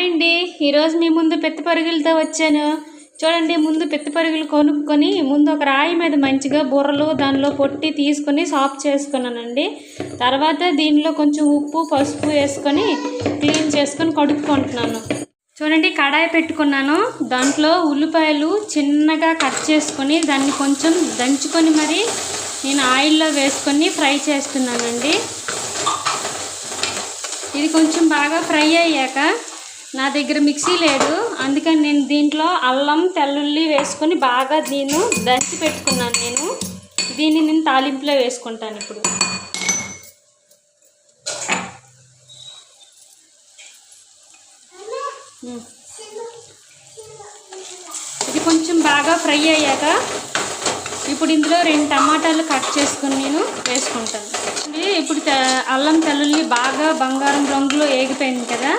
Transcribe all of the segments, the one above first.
Hi అండి. ఈరోజు మీ ముందు పెత్త పరుగులతో వచ్చాను. చూడండి ముందు పెత్త పరుగులు కొనుక్కొని ముందు ఒక రాయి మీద మంచిగా బుర్రలు దానిలో పొట్టి తీసుకొని సాఫ్ చేసుకున్నానండి. తర్వాత దీనిలో కొంచెం ఉప్పు పసుపు వేసుకొని క్లీన్ చేసుకొని కడుక్కుంటున్నాను. చూడండి కడాయి పెట్టుకున్నాను. దాంట్లో ఉల్లిపాయలు చిన్నగా కట్ చేసుకొని దాన్ని కొంచెం దంచుకొని మరి నేను ఆయిల్లో వేసుకొని ఫ్రై చేస్తున్నానండి. ఇది కొంచెం బాగా ఫ్రై అయ్యాక నా దగ్గర మిక్సీ లేదు. అందుకని నేను దీంట్లో అల్లం తెల్లుల్లి వేసుకొని బాగా దీన్ని దంచి పెట్టుకున్నాను నేను. దీన్ని నేను తాలింపులో వేసుకుంటాను ఇప్పుడు. ఇది కొంచెం బాగా ఫ్రై అయ్యాక ఇప్పుడు ఇందులో రెండు టమాటాలు కట్ చేసుకుని నేను వేసుకుంటాను. ఇప్పుడు అల్లం తెల్లుల్లి బాగా బంగారం రంగులో ఏగిపోయింది కదా?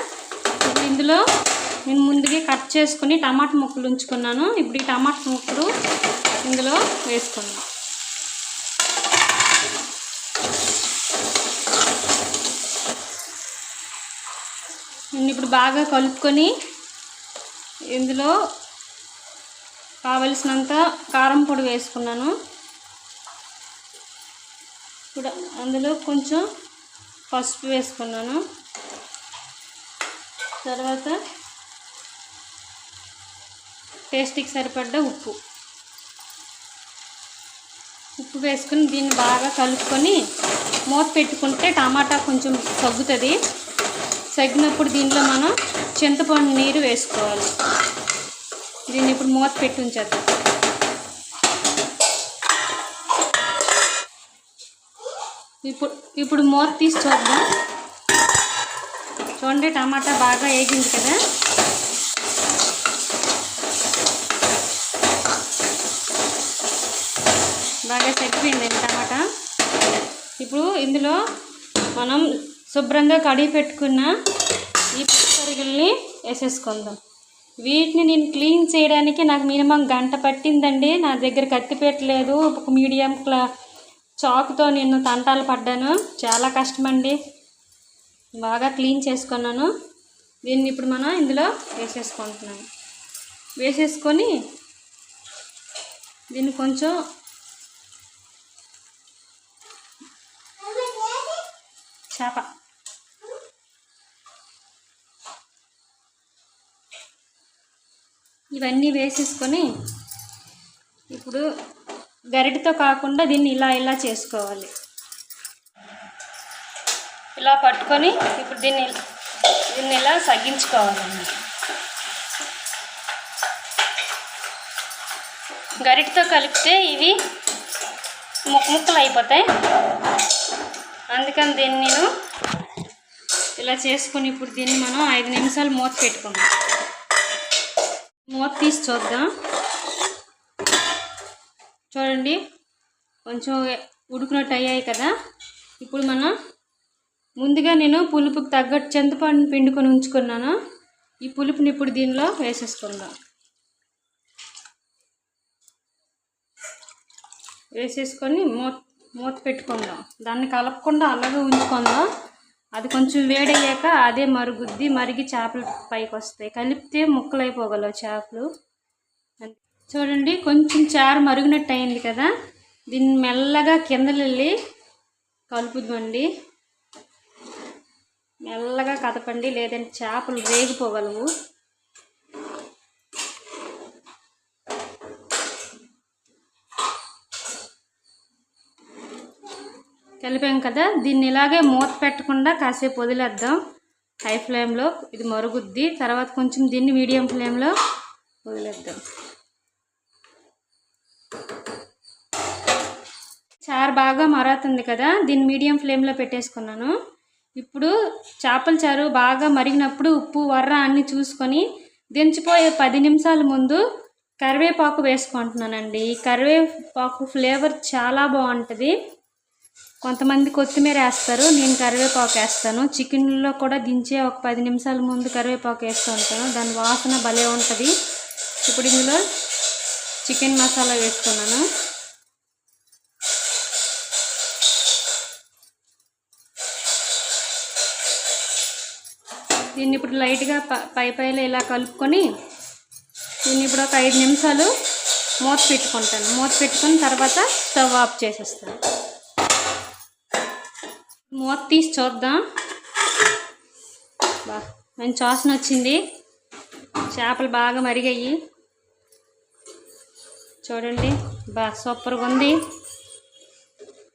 ఇప్పుడు ఇందులో నేను ముందుగా కట్ చేసుకుని టమాటా ముక్కలు ఉంచుకున్నాను. ఇప్పుడు ఈ టమాటా ముక్కలు ఇందులో వేసుకున్నాను నేను ఇప్పుడు బాగా కలుపుకొని ఇందులో కావలసినంత కారం పొడి వేసుకున్నాను. ఇప్పుడు అందులో కొంచెం పసుపు వేసుకున్నాను. తర్వాత టేస్ట్కి సరిపడ్డ ఉప్పు. ఉప్పు వేసుకుని దీన్ని బాగా కలుపుకొని మూత పెట్టుకుంటే టమాటా కొంచెం సగ్గుతుంది. సగ్గినప్పుడు దీంట్లో మనం చింతపండు నీరు వేసుకోవాలి. దీన్ని ఇప్పుడు మూత పెట్టి ఉంచేద్దాం. ఇప్పుడు ఇప్పుడు మూత తీసి చూద్దాం. చూడండి టమాటా బాగా వేగింది కదా. బాగా సరిపోయిందండి టమాటా. ఇప్పుడు ఇందులో మనం శుభ్రంగా కడిగి పెట్టుకున్న ఈ పరుగుల్ని వేసేసుకుందాం. వీటిని నేను క్లీన్ చేయడానికి నాకు మినిమం గంట పట్టిందండి. నా దగ్గర కత్తి పెట్టలేదు. ఒక మీడియం క్లా చాకుతో నేను తంటాలు పడ్డాను. చాలా కష్టమండి. బాగా క్లీన్ చేసుకున్నాను. దీన్ని ఇప్పుడు మనం ఇందులో వేసేసుకుంటున్నాను వేసేసుకొని దీన్ని కొంచెం చేప. ఇవన్నీ వేసేసుకొని ఇప్పుడు గరిటతో కాకుండా దీన్ని ఇలా ఇలా చేసుకోవాలి. ఇలా పట్టుకొని ఇప్పుడు దీన్ని దీన్ని ఇలా సగ్గించుకోవాలండి గరిటతో కలిపితే ఇవి ముక్క ముక్కలు అయిపోతాయి. అందుకని దీన్ని నేను ఇలా చేసుకుని ఇప్పుడు దీన్ని మనం ఐదు నిమిషాలు మూత పెట్టుకుందాం. మూత తీసి చూద్దాం. చూడండి కొంచెం ఉడుకునట్టు అయ్యాయి కదా. ఇప్పుడు మనం ముందుగా నేను పులుపుకి తగ్గట్టు చింతపండు పిండుకొని ఉంచుకున్నాను. ఈ పులుపుని ఇప్పుడు దీనిలో వేసేసుకుందాం. వేసేసుకొని మూత మూత పెట్టుకుందాం. దాన్ని కలపకుండా అలాగే ఉంచుకుందాం. అది కొంచెం వేడయ్యాక అదే మరుగుద్ది మరిగి చేపలు పైకి వస్తాయి. కలిపితే ముక్కలు అయిపోగలవు చేపలు. చూడండి కొంచెం చారు మరుగునట్టు అయింది కదా. దీన్ని మెల్లగా కిందలు వెళ్ళి కలుపుదామండి మెల్లగా కదపండి లేదంటే చేపలు వేగిపోగలవు కలిపాం కదా దీన్ని ఇలాగే మూత పెట్టకుండా కాసేపు వదిలేద్దాం. హై ఫ్లేమ్లో ఇది మరుగుద్ది తర్వాత కొంచెం దీన్ని మీడియం ఫ్లేమ్లో వదిలేద్దాం. చారు బాగా మరుగుతుంది కదా దీన్ని మీడియం ఫ్లేమ్లో పెట్టేసుకున్నాను. ఇప్పుడు చేపల చారు బాగా మరిగినప్పుడు ఉప్పు వర్ర అన్నీ చూసుకొని దించిపోయే పది నిమిషాల ముందు కరివేపాకు వేసుకుంటున్నానండి. ఈ కరివేపాకు ఫ్లేవర్ చాలా బాగుంటుంది. కొంతమంది కొత్తిమీర వేస్తారు నేను కరివేపాకు వేస్తాను. చికెన్లో కూడా దించే ఒక పది నిమిషాల ముందు కరివేపాకు వేస్తూ ఉంటాను దాని వాసన భలే ఉంటుంది. ఇప్పుడు ఇందులో చికెన్ మసాలా వేసుకున్నాను దీన్ని ఇప్పుడు లైట్గా ప- పై పైన ఇలా కలుపుకొని దీన్ని ఇప్పుడు ఒక ఐదు నిమిషాలు మూత పెట్టుకుంటాను. మూత పెట్టుకుని తర్వాత స్టవ్ ఆఫ్ చేసేస్తాను. మూత తీసి చూద్దాం. బా మంచి వాసన వచ్చింది. చేపలు బాగా మరిగాయి. చూడండి బా సూపర్గా ఉంది.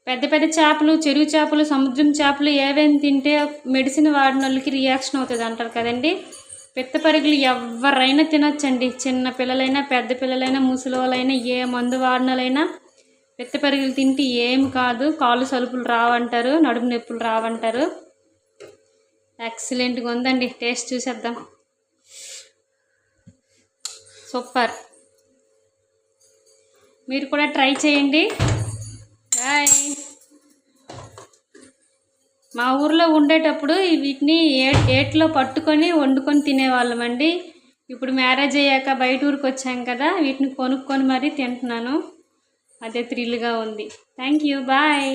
పెద్ద పెద్ద చేపలు చెరువు చేపలు సముద్రం చేపలు ఏవేమి తింటే మెడిసిన్ వాడిన వాళ్ళకి రియాక్షన్ అవుతుంది అంటారు కదండి. పిత్త పరుగులు ఎవరైనా తినొచ్చండి. చిన్న పిల్లలైనా పెద్ద పిల్లలైనా ముసలివాళ్ళైనా ఏ మందు వాడినలైనా పిత్త పరుగులు తింటే ఏమి కాదు. కాళ్ళు సలుపులు రావంటారు నడుము నొప్పులు రావంటారు. ఎక్సలెంట్గా ఉందండి. టేస్ట్ చూసేద్దాం. సూపర్ మీరు కూడా ట్రై చేయండి. బాయ్. మా ఊర్లో ఉండేటప్పుడు వీటిని ఏ ఏట్లో పట్టుకొని వండుకొని తినేవాళ్ళమండి ఇప్పుడు మ్యారేజ్ అయ్యాక బయట ఊరికి వచ్చాం కదా వీటిని కొనుక్కొని మరీ తింటున్నాను. అదే థ్రిల్గా ఉంది. Thank you bye.